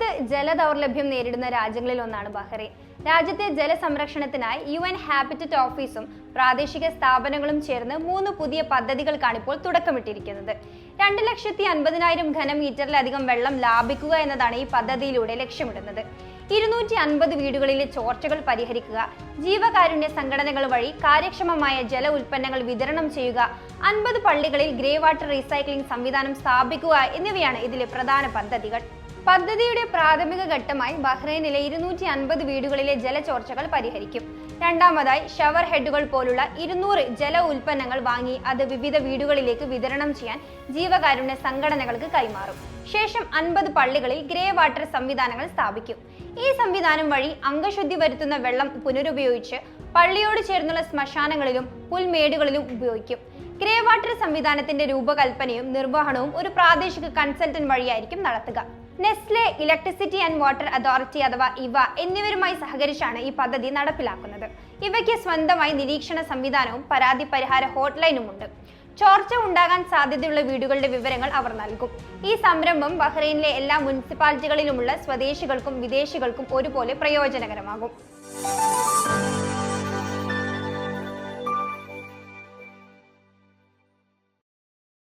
ലോകത്ത് ജലദൗർലഭ്യം നേരിടുന്ന രാജ്യങ്ങളിൽ ഒന്നാണ് ബഹ്റൈൻ. രാജ്യത്തെ ജലസംരക്ഷണത്തിനായി യു എൻ ഹാബിറ്ററ്റ് ഓഫീസും പ്രാദേശിക സ്ഥാപനങ്ങളും ചേർന്ന് മൂന്ന് പുതിയ പദ്ധതികൾക്കാണ് ഇപ്പോൾ തുടക്കമിട്ടിരിക്കുന്നത്. രണ്ട് ലക്ഷത്തി അൻപതിനായിരം ഘനമീറ്ററിലധികം വെള്ളം ലാഭിക്കുക എന്നതാണ് ഈ പദ്ധതിയിലൂടെ ലക്ഷ്യമിടുന്നത്. ഇരുന്നൂറ്റി അൻപത് വീടുകളിലെ ചോർച്ചകൾ പരിഹരിക്കുക ജീവകാരുണ്യ സംഘടനകൾ വഴി കാര്യക്ഷമമായ ജല ഉൽപ്പന്നങ്ങൾ വിതരണം ചെയ്യുക അൻപത് പള്ളികളിൽ ഗ്രേ വാട്ടർ റീസൈക്ലിംഗ് സംവിധാനം സ്ഥാപിക്കുക എന്നിവയാണ് ഇതിലെ പ്രധാന പദ്ധതികൾ. പദ്ധതിയുടെ പ്രാഥമിക ഘട്ടമായി ബഹ്റൈനിലെ ഇരുന്നൂറ്റി അൻപത് വീടുകളിലെ ജലചോർച്ചകൾ പരിഹരിക്കും. രണ്ടാമതായി ഷവർ ഹെഡുകൾ പോലുള്ള ഇരുന്നൂറ് ജല ഉൽപ്പന്നങ്ങൾ വാങ്ങി അത് വിവിധ വീടുകളിലേക്ക് വിതരണം ചെയ്യാൻ ജീവകാരുണ്യ സംഘടനകൾക്ക് കൈമാറും. ശേഷം അൻപത് പള്ളികളിൽ ഗ്രേ വാട്ടർ സംവിധാനങ്ങൾ സ്ഥാപിക്കും. ഈ സംവിധാനം വഴി അംഗശുദ്ധി വരുത്തുന്ന വെള്ളം പുനരുപയോഗിച്ച് പള്ളിയോട് ചേർന്നുള്ള ശ്മശാനങ്ങളിലും പുൽമേടുകളിലും ഉപയോഗിക്കും. ഗ്രേ വാട്ടർ സംവിധാനത്തിന്റെ രൂപകൽപ്പനയും നിർവഹണവും ഒരു പ്രാദേശിക കൺസൾട്ടന്റ് വഴിയായിരിക്കും നടത്തുക. Nestle electricity and water authority അഥവാ ഇവ എന്നിവരുമായി സഹകരിച്ചാണ് ഈ പദ്ധതി നടപ്പിലാക്കുന്നത്. ഇവയ്ക്ക് സ്വന്തമായി നിരീക്ഷണ സംവിധാനവും പരാതി പരിഹാര ഹോട്ട്ലൈനും ഉണ്ട് ചോർച്ച ഉണ്ടാകാൻ സാധ്യതയുള്ള വീടുകളുടെ വിവരങ്ങൾ അവർ നൽകും. ഈ സംരംഭം ബഹ്റൈനിലെ എല്ലാ മുനിസിപ്പാലിറ്റികളിലുമുള്ള സ്വദേശികൾക്കും വിദേശികൾക്കും ഒരുപോലെ പ്രയോജനകരമാകും.